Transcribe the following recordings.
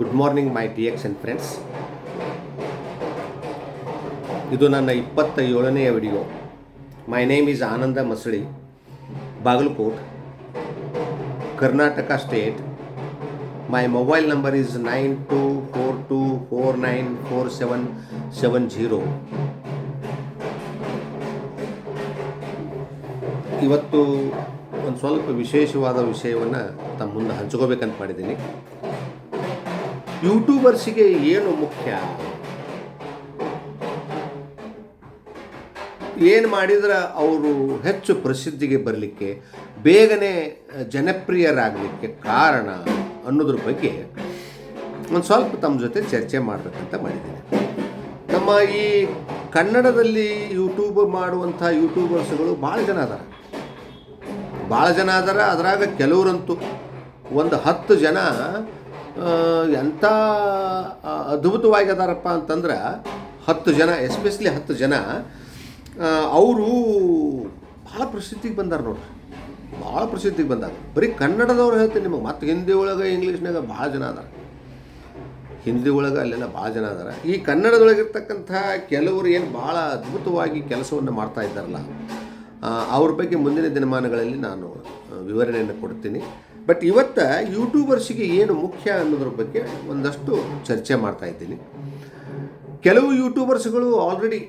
Good morning my D X and friends ಇದು ನನ್ನ ಇಪ್ಪತ್ತ ಏಳನೆಯ video my name is Ananda Masali Bagalkot Karnataka state my mobile number is nine two four two four nine four seven seven zero ಇವತ್ತು ಒಂದು ಸ್ವಲ್ಪ ವಿಶೇಷವಾದ ವಿಷಯವನ್ನು ತಮ್ಮ ಮುಂದೆ ಹಂಚ್ಕೋಬೇಕಂತ ಮಾಡಿದ್ದೀನಿ. ಯೂಟ್ಯೂಬರ್ಸಿಗೆ ಏನು ಮುಖ್ಯ? ಏನು ಮಾಡಿದ್ರೆ ಅವರು ಹೆಚ್ಚು ಪ್ರಸಿದ್ಧಿಗೆ ಬರಲಿಕ್ಕೆ, ಬೇಗನೆ ಜನಪ್ರಿಯರಾಗಲಿಕ್ಕೆ ಕಾರಣ ಅನ್ನೋದ್ರ ಬಗ್ಗೆ ಒಂದು ಸ್ವಲ್ಪ ತಮ್ಮ ಜೊತೆ ಚರ್ಚೆ ಮಾಡಬೇಕಂತ ಮಾಡಿದ್ದೀನಿ. ನಮ್ಮ ಈ ಕನ್ನಡದಲ್ಲಿ ಯೂಟ್ಯೂಬ್ ಮಾಡುವಂಥ ಯೂಟ್ಯೂಬರ್ಸ್ಗಳು ಭಾಳ ಜನ ಅದಾರ. ಭಾಳ ಜನ ಅದಾರ, ಅದರಾಗ ಕೆಲವರಂತೂ ಒಂದು ಹತ್ತು ಜನ ಎಂಥ ಅದ್ಭುತವಾಗಿ ಅದಾರಪ್ಪ ಅಂತಂದ್ರೆ ಹತ್ತು ಜನ ಎಸ್ಪೆಷಲಿ ಹತ್ತು ಜನ ಅವರು ಭಾಳ ಪ್ರಸಿದ್ಧಿಗೆ ಬಂದಾರ ನೋಡ್ರಿ. ಭಾಳ ಪ್ರಸಿದ್ಧಿಗೆ ಬಂದಾರ. ಬರೀ ಕನ್ನಡದವ್ರು ಹೇಳ್ತೀನಿ ನಿಮಗೆ, ಮತ್ತು ಹಿಂದಿ ಒಳಗೆ ಇಂಗ್ಲೀಷ್ನಾಗ ಭಾಳ ಜನ ಅದಾರ. ಹಿಂದಿ ಒಳಗೆ ಅಲ್ಲೆಲ್ಲ ಭಾಳ ಜನ ಅದಾರ. ಈ ಕನ್ನಡದೊಳಗಿರ್ತಕ್ಕಂಥ ಕೆಲವರು ಏನು ಭಾಳ ಅದ್ಭುತವಾಗಿ ಕೆಲಸವನ್ನು ಮಾಡ್ತಾ ಇದ್ದಾರಲ್ಲ ಅವ್ರ ಬಗ್ಗೆ ಮುಂದಿನ ದಿನಮಾನಗಳಲ್ಲಿ ನಾನು ವಿವರಣೆಯನ್ನು ಕೊಡ್ತೀನಿ. ಬಟ್ ಇವತ್ತು ಯೂಟ್ಯೂಬರ್ಸಿಗೆ ಏನು ಮುಖ್ಯ ಅನ್ನೋದ್ರ ಬಗ್ಗೆ ಒಂದಷ್ಟು ಚರ್ಚೆ ಮಾಡ್ತಾ ಇದ್ದೀನಿ. ಕೆಲವು ಯೂಟ್ಯೂಬರ್ಸ್ಗಳು ಆಲ್ರೆಡಿ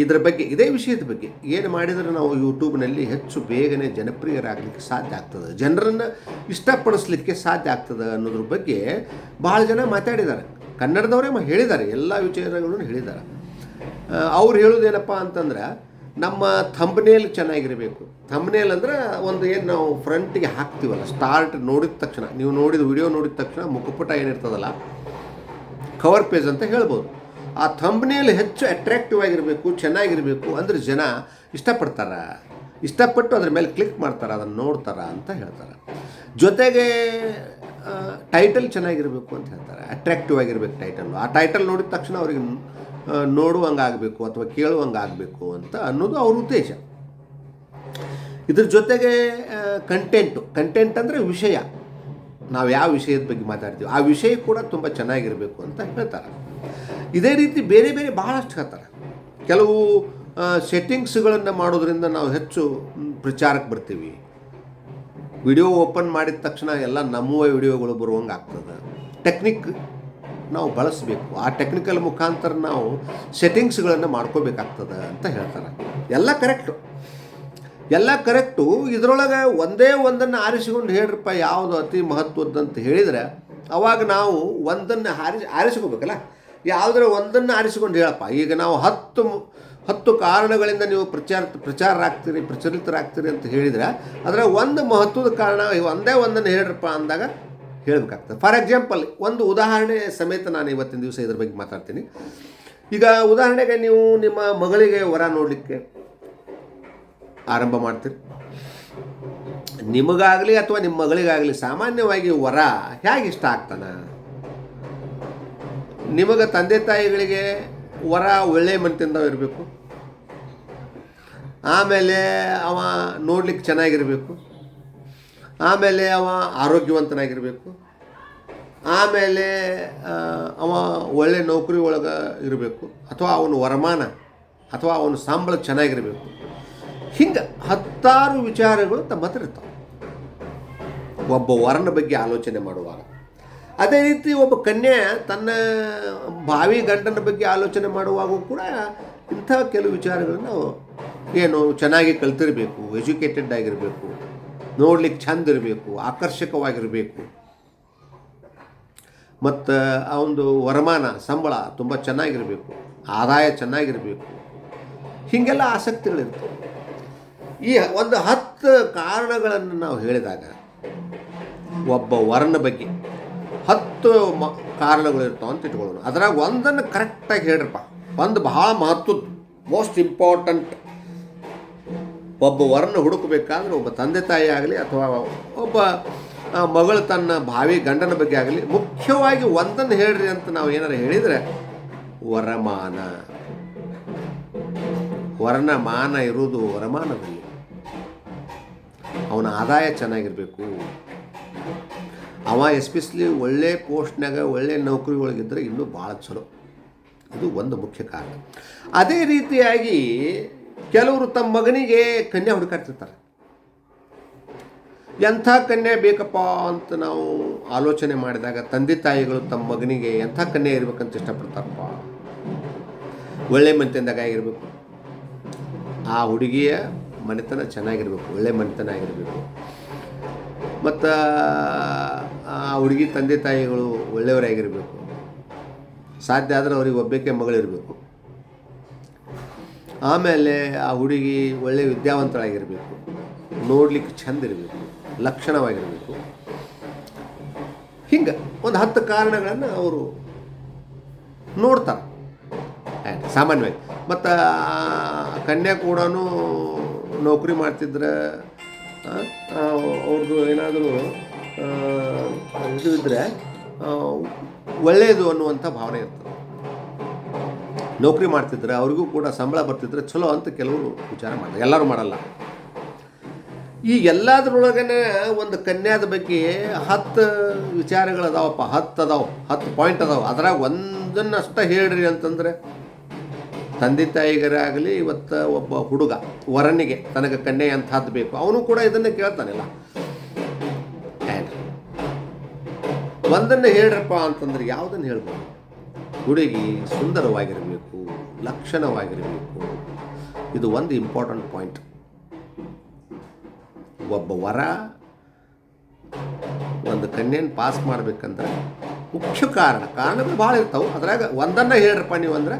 ಇದರ ಬಗ್ಗೆ, ಇದೇ ವಿಷಯದ ಬಗ್ಗೆ ಏನು ಮಾಡಿದರೆ ನಾವು ಯೂಟ್ಯೂಬ್ನಲ್ಲಿ ಹೆಚ್ಚು ಬೇಗನೆ ಜನಪ್ರಿಯರಾಗಲಿಕ್ಕೆ ಸಾಧ್ಯ ಆಗ್ತದೆ, ಜನರನ್ನು ಇಷ್ಟಪಡಿಸ್ಲಿಕ್ಕೆ ಸಾಧ್ಯ ಆಗ್ತದೆ ಅನ್ನೋದ್ರ ಬಗ್ಗೆ ಭಾಳ ಜನ ಮಾತಾಡಿದ್ದಾರೆ. ಕನ್ನಡದವರೇ ಹೇಳಿದ್ದಾರೆ, ಎಲ್ಲ ವಿಚಾರಗಳನ್ನು ಹೇಳಿದ್ದಾರೆ. ಅವ್ರು ಹೇಳೋದೇನಪ್ಪ ಅಂತಂದ್ರೆ ನಮ್ಮ ಥಂಬ್ನೇಲ್ ಚೆನ್ನಾಗಿರಬೇಕು. ಥಂಬ್ನೇಲ್ ಅಂದ್ರೆ ಒಂದು ಏನು ನಾವು ಫ್ರಂಟಿಗೆ ಹಾಕ್ತೀವಲ್ಲ ಸ್ಟಾರ್ಟ್ ನೋಡಿದ ತಕ್ಷಣ. ನೀವು ನೋಡಿದ ವಿಡಿಯೋ ನೋಡಿದ ತಕ್ಷಣ ಮುಖಪುಟ ಏನಿರ್ತದಲ್ಲ ಕವರ್ ಪೇಜ್ ಅಂತ ಹೇಳ್ಬೋದು. ಆ ಥಂಬ್ನೇಲ್ ಹೆಚ್ಚು ಅಟ್ರಾಕ್ಟಿವ್ ಆಗಿರಬೇಕು, ಚೆನ್ನಾಗಿರಬೇಕು ಅಂದ್ರೆ ಜನ ಇಷ್ಟಪಡ್ತಾರೆ. ಇಷ್ಟಪಟ್ಟು ಅದ್ರ ಮೇಲೆ ಕ್ಲಿಕ್ ಮಾಡ್ತಾರೆ, ಅದನ್ನು ನೋಡ್ತಾರೆ ಅಂತ ಹೇಳ್ತಾರೆ. ಜೊತೆಗೆ ಟೈಟಲ್ ಚೆನ್ನಾಗಿರಬೇಕು ಅಂತ ಹೇಳ್ತಾರೆ. ಅಟ್ರಾಕ್ಟಿವ್ ಆಗಿರ್ಬೇಕು ಟೈಟಲ್ ಆ ಟೈಟಲ್ ನೋಡಿದ ತಕ್ಷಣ ಅವ್ರಿಗೆ ಆ, ನೋಡುವಂಗೆ ಆಗಬೇಕು ಅಥವಾ ಕೇಳುವಂಗಾಗಬೇಕು ಅಂತ ಅನ್ನೋದು ಅವ್ರ ಉದ್ದೇಶ. ಇದ್ರ ಜೊತೆಗೆ ಕಂಟೆಂಟು ಕಂಟೆಂಟ್ ಅಂದರೆ ವಿಷಯ. ನಾವು ಯಾವ ವಿಷಯದ ಬಗ್ಗೆ ಮಾತಾಡ್ತೀವಿ ಆ ವಿಷಯ ಕೂಡ ತುಂಬ ಚೆನ್ನಾಗಿರಬೇಕು ಅಂತ ಹೇಳ್ತಾರೆ. ಇದೇ ರೀತಿ ಬೇರೆ ಬೇರೆ ಬಹಳಷ್ಟು ಹೇಳ್ತಾರೆ. ಕೆಲವು ಸೆಟ್ಟಿಂಗ್ಸ್ಗಳನ್ನು ಮಾಡೋದ್ರಿಂದ ನಾವು ಹೆಚ್ಚು ಪ್ರಚಾರಕ್ಕೆ ಬರ್ತೀವಿ. ವಿಡಿಯೋ ಓಪನ್ ಮಾಡಿದ ತಕ್ಷಣ ಎಲ್ಲ ನಮ್ಮ ವಿಡಿಯೋಗಳು ಬರುವಂಗೆ ಆಗ್ತದೆ ಟೆಕ್ನಿಕ್ ನಾವು ಬಳಸಬೇಕು. ಆ ಟೆಕ್ನಿಕಲ್ ಮುಖಾಂತರ ನಾವು ಸೆಟ್ಟಿಂಗ್ಸ್ಗಳನ್ನು ಮಾಡ್ಕೋಬೇಕಾಗ್ತದೆ ಅಂತ ಹೇಳ್ತಾರೆ. ಎಲ್ಲ ಕರೆಕ್ಟು ಎಲ್ಲ ಕರೆಕ್ಟು ಇದರೊಳಗೆ ಒಂದೇ ಒಂದನ್ನು ಆರಿಸಿಕೊಂಡು ಹೇಳ್ರಪ್ಪ, ಯಾವುದು ಅತಿ ಮಹತ್ವದ್ದಂತ ಹೇಳಿದರೆ, ಅವಾಗ ನಾವು ಒಂದನ್ನು ಆರಿಸಿ ಆರಿಸ್ಕೋಬೇಕಲ್ಲ? ಯಾವುದರ ಒಂದನ್ನು ಆರಿಸಿಕೊಂಡು ಹೇಳಪ್ಪ. ಈಗ ನಾವು ಹತ್ತು ಹತ್ತು ಕಾರಣಗಳಿಂದ ನೀವು ಪ್ರಚಾರ ಪ್ರಚಾರರಾಗ್ತೀರಿ ಪ್ರಚಲಿತರಾಗ್ತೀರಿ ಅಂತ ಹೇಳಿದರೆ ಅದರ ಒಂದು ಮಹತ್ವದ ಕಾರಣ ಒಂದೇ ಒಂದನ್ನು ಹೇಳ್ರಪ್ಪ ಅಂದಾಗ ಹೇಳಬೇಕಾಗ್ತದೆ ಫಾರ್ ಎಕ್ಸಾಂಪಲ್ ಒಂದು ಉದಾಹರಣೆ ಸಮೇತ ನಾನು ಇವತ್ತಿನ ದಿವಸ ಇದ್ರ ಬಗ್ಗೆ ಮಾತಾಡ್ತೀನಿ. ಈಗ ಉದಾಹರಣೆಗೆ ನೀವು ನಿಮ್ಮ ಮಗಳಿಗೆ ವರ ನೋಡಲಿಕ್ಕೆ ಆರಂಭ ಮಾಡ್ತೀರಿ. ನಿಮಗಾಗಲಿ ಅಥವಾ ನಿಮ್ಮ ಮಗಳಿಗಾಗಲಿ ಸಾಮಾನ್ಯವಾಗಿ ವರ ಹೇಗೆ ಇಷ್ಟ ಆಗ್ತಾನ? ನಿಮಗೆ ತಂದೆ ತಾಯಿಗಳಿಗೆ ವರ ಒಳ್ಳೆಯ ಮನದಿಂದ ಇರಬೇಕು. ಆಮೇಲೆ ಅವ ನೋಡ್ಲಿಕ್ಕೆ ಚೆನ್ನಾಗಿರಬೇಕು. ಆಮೇಲೆ ಅವ ಆರೋಗ್ಯವಂತನಾಗಿರಬೇಕು. ಆಮೇಲೆ ಅವ ಒಳ್ಳೆ ನೌಕರಿ ಒಳಗೆ ಇರಬೇಕು. ಅಥವಾ ಅವನ ವರಮಾನ, ಅಥವಾ ಅವನ ಸಂಬಳ ಚೆನ್ನಾಗಿರಬೇಕು. ಹಿಂಗೆ ಹತ್ತಾರು ವಿಚಾರಗಳು ತಮ್ಮ ಹತ್ರ ಇರ್ತಾವೆ. ಒಬ್ಬ ವರನ ಬಗ್ಗೆ ಆಲೋಚನೆ ಮಾಡುವಾಗ. ಅದೇ ರೀತಿ ಒಬ್ಬ ಕನ್ಯೆ ತನ್ನ ಭಾವಿ ಗಂಡನ ಬಗ್ಗೆ ಆಲೋಚನೆ ಮಾಡುವಾಗೂ ಕೂಡ ಇಂಥ ಕೆಲವು ವಿಚಾರಗಳನ್ನು ಏನು ಚೆನ್ನಾಗಿ ಕಲ್ತಿರಬೇಕು, ಎಜುಕೇಟೆಡ್ ಆಗಿರಬೇಕು. ನೋಡ್ಲಿಕ್ಕೆ ಚಂದ ಇರಬೇಕು, ಆಕರ್ಷಕವಾಗಿರಬೇಕು. ಮತ್ತು ಆ ಒಂದು ವರಮಾನ, ಸಂಬಳ ತುಂಬ ಚೆನ್ನಾಗಿರಬೇಕು, ಆದಾಯ ಚೆನ್ನಾಗಿರಬೇಕು. ಹೀಗೆಲ್ಲ ಆಸಕ್ತಿಗಳಿರ್ತವೆ. ಈ ಒಂದು ಹತ್ತು ಕಾರಣಗಳನ್ನು ನಾವು ಹೇಳಿದಾಗ, ಒಬ್ಬ ವರನ ಬಗ್ಗೆ ಹತ್ತು ಮ ಕಾರಣಗಳಿರ್ತಾವೆ ಅಂತ ಇಟ್ಕೊಳ್ಳೋಣ. ಅದ್ರಾಗ ಒಂದನ್ನು ಕರೆಕ್ಟಾಗಿ ಹೇಳ್ರಪ್ಪ. ಒಂದು ಬಹಳ ಮಹತ್ವದ ಮೋಸ್ಟ್ ಇಂಪಾರ್ಟೆಂಟ್ ಒಬ್ಬ ವರನ ಹುಡುಕಬೇಕಾದ್ರೆ ಒಬ್ಬ ತಂದೆ ತಾಯಿ ಆಗಲಿ ಅಥವಾ ಒಬ್ಬ ಮಗಳು ತನ್ನ ಭಾವಿ ಗಂಡನ ಬಗ್ಗೆ ಆಗಲಿ ಮುಖ್ಯವಾಗಿ ಒಂದನ್ನು ಹೇಳ್ರಿ ಅಂತ ನಾವು ಏನಾರು ಹೇಳಿದರೆ, ವರಮಾನ. ವರನ ಮಾನ ಇರುವುದು ವರಮಾನದಲ್ಲಿ. ಅವನ ಆದಾಯ ಚೆನ್ನಾಗಿರಬೇಕು. ಅವ ಎಸ್ಪೆಷಲಿ ಒಳ್ಳೆ ಪೋಸ್ಟ್ನಾಗ ಒಳ್ಳೆ ನೌಕರಿ ಒಳಗಿದ್ರೆ ಇನ್ನೂ ಭಾಳ ಚಲೋ. ಇದು ಒಂದು ಮುಖ್ಯ ಕಾರಣ. ಅದೇ ರೀತಿಯಾಗಿ ಕೆಲವರು ತಮ್ಮ ಮಗನಿಗೆ ಕನ್ಯಾ ಹುಡುಕಾಡ್ತಿರ್ತಾರೆ. ಎಂಥ ಕನ್ಯೆ ಬೇಕಪ್ಪ ಅಂತ ನಾವು ಆಲೋಚನೆ ಮಾಡಿದಾಗ ತಂದೆ ತಾಯಿಗಳು ತಮ್ಮ ಮಗನಿಗೆ ಎಂಥ ಕನ್ಯೆ ಇರ್ಬೇಕಂತ ಇಷ್ಟಪಡ್ತಾರಪ್ಪ? ಒಳ್ಳೆ ಮನೆತನದಾಗ ಆಗಿರಬೇಕು. ಆ ಹುಡುಗಿಯ ಮನೆತನ ಚೆನ್ನಾಗಿರ್ಬೇಕು, ಒಳ್ಳೆ ಮನೆತನ ಆಗಿರಬೇಕು. ಮತ್ತು ಆ ಹುಡುಗಿ ತಂದೆ ತಾಯಿಗಳು ಒಳ್ಳೆಯವರಾಗಿರಬೇಕು. ಸಾಧ್ಯ ಆದರೆ ಅವ್ರಿಗೆ ಒಬ್ಬಕ್ಕೆ ಮಗಳಿರಬೇಕು. ಆಮೇಲೆ ಆ ಹುಡುಗಿ ಒಳ್ಳೆಯ ವಿದ್ಯಾವಂತಳಾಗಿರಬೇಕು. ನೋಡ್ಲಿಕ್ಕೆ ಚಂದ ಇರಬೇಕು, ಲಕ್ಷಣವಾಗಿರಬೇಕು. ಹಿಂಗೆ ಒಂದು ಹತ್ತು ಕಾರಣಗಳನ್ನು ಅವರು ನೋಡ್ತಾರೆ. ಸಾಮಾನ್ಯವಾಗಿ. ಮತ್ತು ಕನ್ಯಾ ಕೂಡ ನೌಕರಿ ಮಾಡ್ತಿದ್ರೆ ಅವ್ರದ್ದು ಏನಾದರೂ ಇದು ಇದ್ದರೆ ಒಳ್ಳೆಯದು ಅನ್ನುವಂಥ ಭಾವನೆ ಇರ್ತದೆ. ನೌಕರಿ ಮಾಡ್ತಿದ್ರೆ ಅವ್ರಿಗೂ ಕೂಡ ಸಂಬಳ ಬರ್ತಿದ್ರೆ ಚಲೋ ಅಂತ ಕೆಲವರು ವಿಚಾರ ಮಾಡ್ತಾರೆ. ಎಲ್ಲರೂ ಮಾಡಲ್ಲ. ಈ ಎಲ್ಲದರೊಳಗನೆ ಒಂದು ಕನ್ಯಾದ ಬಗ್ಗೆ ಹತ್ತು ವಿಚಾರಗಳು ಅದಾವಪ್ಪ ಹತ್ತು ಅದಾವ. ಹತ್ತು ಪಾಯಿಂಟ್ ಅದಾವ. ಅದ್ರಾಗ ಒಂದನ್ನಷ್ಟ ಹೇಳ್ರಿ ಅಂತಂದ್ರೆ, ತಂದೆ ತಾಯಿಗರಾಗಲಿ ಇವತ್ತು ಒಬ್ಬ ಹುಡುಗ, ವರನಿಗೆ ತನಗೆ ಕನ್ಯೆ ಅಂತಹದ್ದು ಬೇಕು. ಅವನು ಕೂಡ ಇದನ್ನೇ ಕೇಳ್ತಾನಿಲ್ಲ. ಒಂದನ್ನು ಹೇಳ್ರಪ್ಪ ಅಂತಂದ್ರೆ ಯಾವುದನ್ನು ಹೇಳ್ಬೋದು? ಹುಡುಗಿ ಸುಂದರವಾಗಿರಬೇಕು, ಲಕ್ಷಣವಾಗಿರಬೇಕು. ಇದು ಒಂದು ಇಂಪಾರ್ಟೆಂಟ್ ಪಾಯಿಂಟ್ ಒಬ್ಬ ವರ ಒಂದು ಕನ್ಯೆನ ಪಾಸ್ ಮಾಡ್ಬೇಕಂದ್ರೆ ಮುಖ್ಯ ಕಾರಣ. ಕಾರಣಗಳು ಭಾಳ ಇರ್ತಾವೆ. ಅದ್ರಾಗ ಒಂದನ್ನು ಹೇಳ್ರಪ್ಪ ನೀವು ಅಂದ್ರೆ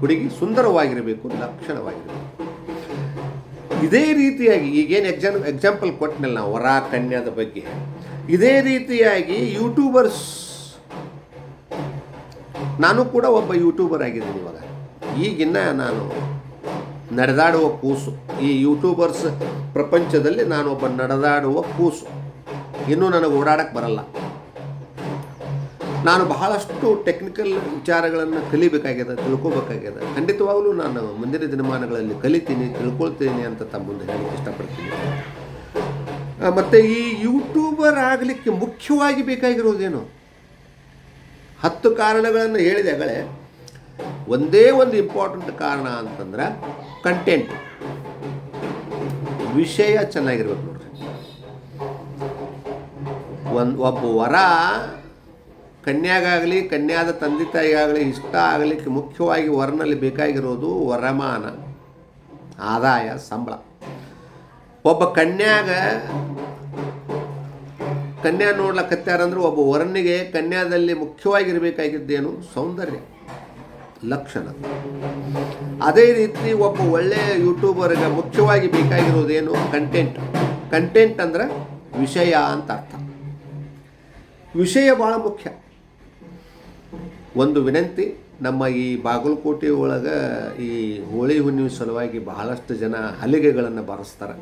ಹುಡುಗಿ ಸುಂದರವಾಗಿರಬೇಕು, ಲಕ್ಷಣವಾಗಿರಬೇಕು. ಇದೇ ರೀತಿಯಾಗಿ ಈಗೇನು ಎಕ್ಸಾಮ್ ಎಕ್ಸಾಂಪಲ್ ಕೊಟ್ಟನಲ್ಲ ವರ, ಕನ್ಯಾದ ಬಗ್ಗೆ. ಇದೇ ರೀತಿಯಾಗಿ ಯೂಟ್ಯೂಬರ್ಸ್ ನಾನು ಕೂಡ ಒಬ್ಬ ಯೂಟ್ಯೂಬರ್ ಆಗಿದ್ದೀನಿ ಇವಾಗ. ಈಗಿನ್ನ ನಾನು ನಡೆದಾಡುವ ಕೂಸು. ಈ ಯೂಟ್ಯೂಬರ್ಸ್ ಪ್ರಪಂಚದಲ್ಲಿ ನಾನು ಒಬ್ಬ ನಡೆದಾಡುವ ಕೂಸು. ಇನ್ನೂ ನನಗೆ ಓಡಾಡಕ್ಕೆ ಬರಲ್ಲ. ನಾನು ಬಹಳಷ್ಟು ಟೆಕ್ನಿಕಲ್ ವಿಚಾರಗಳನ್ನು ಕಲಿಬೇಕಾಗ್ಯದ ತಿಳ್ಕೊಬೇಕಾಗಿದೆ. ಖಂಡಿತವಾಗಲೂ ನಾನು ಮುಂದಿನ ದಿನಮಾನಗಳಲ್ಲಿ ಕಲಿತೀನಿ, ತಿಳ್ಕೊಳ್ತೀನಿ ಅಂತ ತಮ್ಮ ಮುಂದೆ ಹೇಳಕ್ಕೆ ಇಷ್ಟಪಡ್ತೀನಿ. ಮತ್ತೆ ಈ ಯೂಟ್ಯೂಬರ್ ಆಗಲಿಕ್ಕೆ ಮುಖ್ಯವಾಗಿ ಬೇಕಾಗಿರೋದೇನು? ಹತ್ತು ಕಾರಣಗಳನ್ನು ಹೇಳಿದೆಗಳೇ ಒಂದೇ ಒಂದು ಇಂಪಾರ್ಟೆಂಟ್ ಕಾರಣ ಅಂತಂದ್ರೆ ಕಂಟೆಂಟ್ ವಿಷಯ ಚೆನ್ನಾಗಿರ್ಬೇಕು ನೋಡ್ರಿ. ಒಂದು ಒಬ್ಬ ವರ ಕನ್ಯಾಗಾಗಲಿ, ಕನ್ಯಾದ ತಂದೆ ತಾಯಿಗಾಗಲಿ, ಇಷ್ಟ ಆಗಲಿಕ್ಕೆ ಮುಖ್ಯವಾಗಿ ವರನಲ್ಲಿ ಬೇಕಾಗಿರೋದು ವರಮಾನ, ಆದಾಯ, ಸಂಬಳ. ಒಬ್ಬ ಕನ್ಯಾಗ ಕನ್ಯಾ ನೋಡ್ಲಕ್ಕತ್ಯಾರಂದ್ರೆ ಒಬ್ಬ ವರನಿಗೆ ಕನ್ಯಾದಲ್ಲಿ ಮುಖ್ಯವಾಗಿರಬೇಕಾಗಿದ್ದೇನು ಸೌಂದರ್ಯ, ಲಕ್ಷಣ. ಅದೇ ರೀತಿ ಒಬ್ಬ ಒಳ್ಳೆಯ ಯೂಟ್ಯೂಬರ್ಗೆ ಮುಖ್ಯವಾಗಿ ಬೇಕಾಗಿರೋದೇನು ಕಂಟೆಂಟ್ ಕಂಟೆಂಟ್ ಅಂದ್ರೆ ವಿಷಯ ಅಂತ ಅರ್ಥ. ವಿಷಯ ಭಾಳ ಮುಖ್ಯ. ಒಂದು ವಿನಂತಿ, ನಮ್ಮ ಈ ಬಾಗಲಕೋಟೆ ಒಳಗೆ ಈ ಹೋಳಿ ಹುಣ್ಣಿಮೆ ಸಲುವಾಗಿ ಬಹಳಷ್ಟು ಜನ ಹಲಿಗೆಗಳನ್ನು ಬಾರಿಸ್ತಾರೆ.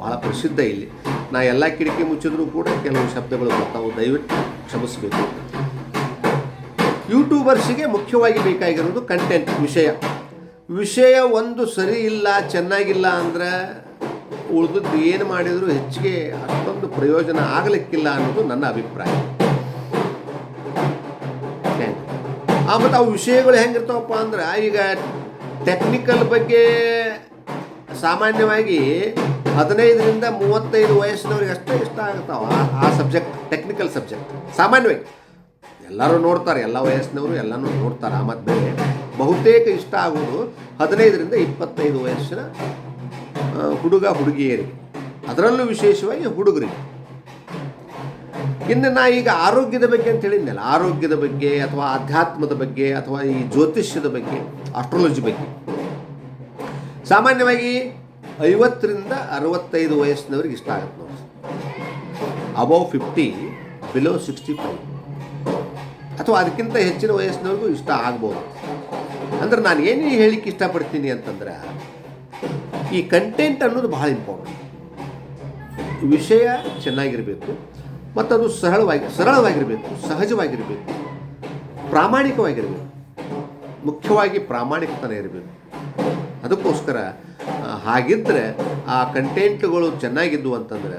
ಭಾಳ ಪ್ರಸಿದ್ಧ ಇಲ್ಲಿ. ನಾ ಎಲ್ಲ ಕಿಟಕಿ ಮುಚ್ಚಿದ್ರೂ ಕೂಡ ಕೆಲವು ಶಬ್ದಗಳು ಬರ್ತಾವೆ, ದಯವಿಟ್ಟು ಕ್ಷಮಿಸಬೇಕು. ಯೂಟ್ಯೂಬರ್ಸಿಗೆ ಮುಖ್ಯವಾಗಿ ಬೇಕಾಗಿರೋದು ಕಂಟೆಂಟ್ ವಿಷಯ. ವಿಷಯ ಒಂದು ಸರಿ ಇಲ್ಲ, ಚೆನ್ನಾಗಿಲ್ಲ ಅಂದ್ರೆ ಉಳಿದದ್ದು ಏನು ಮಾಡಿದರೂ ಹೆಚ್ಚಿಗೆ ಅಷ್ಟೊಂದು ಪ್ರಯೋಜನ ಆಗಲಿಕ್ಕಿಲ್ಲ ಅನ್ನೋದು ನನ್ನ ಅಭಿಪ್ರಾಯ. ಆ, ಮತ್ತು ಅವು ವಿಷಯಗಳು ಹೆಂಗಿರ್ತಾವಪ್ಪ ಅಂದ್ರೆ ಈಗ ಟೆಕ್ನಿಕಲ್ ಬಗ್ಗೆ ಸಾಮಾನ್ಯವಾಗಿ ಹದಿನೈದರಿಂದ ಮೂವತ್ತೈದು ವಯಸ್ಸಿನವ್ರಿಗೆ ಅಷ್ಟೇ ಇಷ್ಟ ಆಗ್ತಾವ ಆ- ಸಬ್ಜೆಕ್ಟ್ ಟೆಕ್ನಿಕಲ್ ಸಬ್ಜೆಕ್ಟ್ ಸಾಮಾನ್ಯವಾಗಿ, ಎಲ್ಲರೂ ನೋಡ್ತಾರೆ, ಎಲ್ಲ ವಯಸ್ಸಿನವರು ಎಲ್ಲನೂ ನೋಡ್ತಾರೆ ಆ ಮತ್ತು ಬೇರೆ. ಬಹುತೇಕ ಇಷ್ಟ ಆಗೋದು ಹದಿನೈದರಿಂದ ಇಪ್ಪತ್ತೈದು ವಯಸ್ಸಿನ ಹುಡುಗ ಹುಡುಗಿಯರಿಗೆ. ಅದರಲ್ಲೂ ವಿಶೇಷವಾಗಿ ಹುಡುಗರಿಗೆ. ಇನ್ನು ನಾ ಈಗ ಆರೋಗ್ಯದ ಬಗ್ಗೆ ಅಂತ ಹೇಳಿದ್ನಲ್ಲ, ಆರೋಗ್ಯದ ಬಗ್ಗೆ ಅಥವಾ ಆಧ್ಯಾತ್ಮದ ಬಗ್ಗೆ ಅಥವಾ ಈ ಜ್ಯೋತಿಷ್ಯದ ಬಗ್ಗೆ ಆಸ್ಟ್ರಾಲಜಿ ಬಗ್ಗೆ. ಸಾಮಾನ್ಯವಾಗಿ ಐವತ್ತರಿಂದ ಅರವತ್ತೈದು ವಯಸ್ಸಿನವ್ರಿಗೆ ಇಷ್ಟ ಆಗುತ್ತೆ ನೋಡಿ. Above fifty below sixty five ಅಥವಾ ಅದಕ್ಕಿಂತ ಹೆಚ್ಚಿನ ವಯಸ್ಸಿನವ್ರಿಗೂ ಇಷ್ಟ ಆಗ್ಬೋದು. ಅಂದ್ರೆ ನಾನು ಏನು ಹೇಳಿಕ್ಕೆ ಇಷ್ಟಪಡ್ತೀನಿ ಅಂತಂದ್ರೆ, ಈ ಕಂಟೆಂಟ್ ಅನ್ನೋದು ಬಹಳ ಇಂಪಾರ್ಟೆಂಟ್ ವಿಷಯ ಚೆನ್ನಾಗಿರಬೇಕು ಮತ್ತು ಅದು ಸರಳವಾಗಿ, ಸರಳವಾಗಿರಬೇಕು, ಸಹಜವಾಗಿರಬೇಕು, ಪ್ರಾಮಾಣಿಕವಾಗಿರಬೇಕು, ಮುಖ್ಯವಾಗಿ ಪ್ರಾಮಾಣಿಕತನ ಇರಬೇಕು. ಅದಕ್ಕೋಸ್ಕರ ಹಾಗಿದ್ದರೆ ಆ ಕಂಟೆಂಟ್ಗಳು ಚೆನ್ನಾಗಿದ್ವು ಅಂತಂದರೆ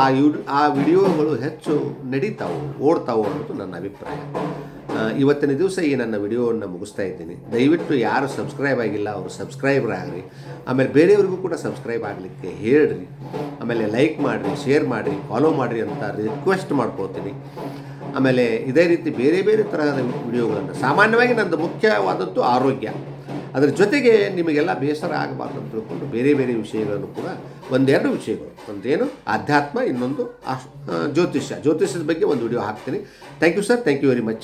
ಆ ಯು ಆ ವಿಡಿಯೋಗಳು ಹೆಚ್ಚು ನಡೀತಾವು, ಓಡ್ತಾವು ಅನ್ನೋದು ನನ್ನ ಅಭಿಪ್ರಾಯ. ಇವತ್ತಿನ ದಿವಸ ಈ ನನ್ನ ವಿಡಿಯೋವನ್ನು ಮುಗಿಸ್ತಾ ಇದ್ದೀನಿ. ದಯವಿಟ್ಟು ಯಾರು ಸಬ್ಸ್ಕ್ರೈಬ್ ಆಗಿಲ್ಲ, ಅವರು ಸಬ್ಸ್ಕ್ರೈಬರ್ ಆಗಿರಿ. ಆಮೇಲೆ ಬೇರೆಯವ್ರಿಗೂ ಕೂಡ ಸಬ್ಸ್ಕ್ರೈಬ್ ಆಗಲಿಕ್ಕೆ ಹೇಳ್ರಿ. ಆಮೇಲೆ ಲೈಕ್ ಮಾಡಿರಿ, ಶೇರ್ ಮಾಡಿರಿ, ಫಾಲೋ ಮಾಡಿರಿ ಅಂತ ರಿಕ್ವೆಸ್ಟ್ ಮಾಡ್ಕೋತೀನಿ ಆಮೇಲೆ ಇದೇ ರೀತಿ ಬೇರೆ ಬೇರೆ ತರಹದ ವಿಡಿಯೋಗಳನ್ನು, ಸಾಮಾನ್ಯವಾಗಿ ನಂದು ಮುಖ್ಯವಾದದ್ದು ಆರೋಗ್ಯ. ಅದರ ಜೊತೆಗೆ ನಿಮಗೆಲ್ಲ ಬೇಸರ ಆಗಬಾರ್ದು ಅಂತ ತಿಳ್ಕೊಂಡು ಬೇರೆ ಬೇರೆ ವಿಷಯಗಳನ್ನು ಕೂಡ ಒಂದೆರಡು ವಿಷಯಗಳು. ಒಂದೇನು ಆಧ್ಯಾತ್ಮ, ಇನ್ನೊಂದು ಜ್ಯೋತಿಷ್ಯ. ಜ್ಯೋತಿಷ್ಯದ ಬಗ್ಗೆ ಒಂದು ವಿಡಿಯೋ ಹಾಕ್ತೀನಿ. Thank you sir thank you very much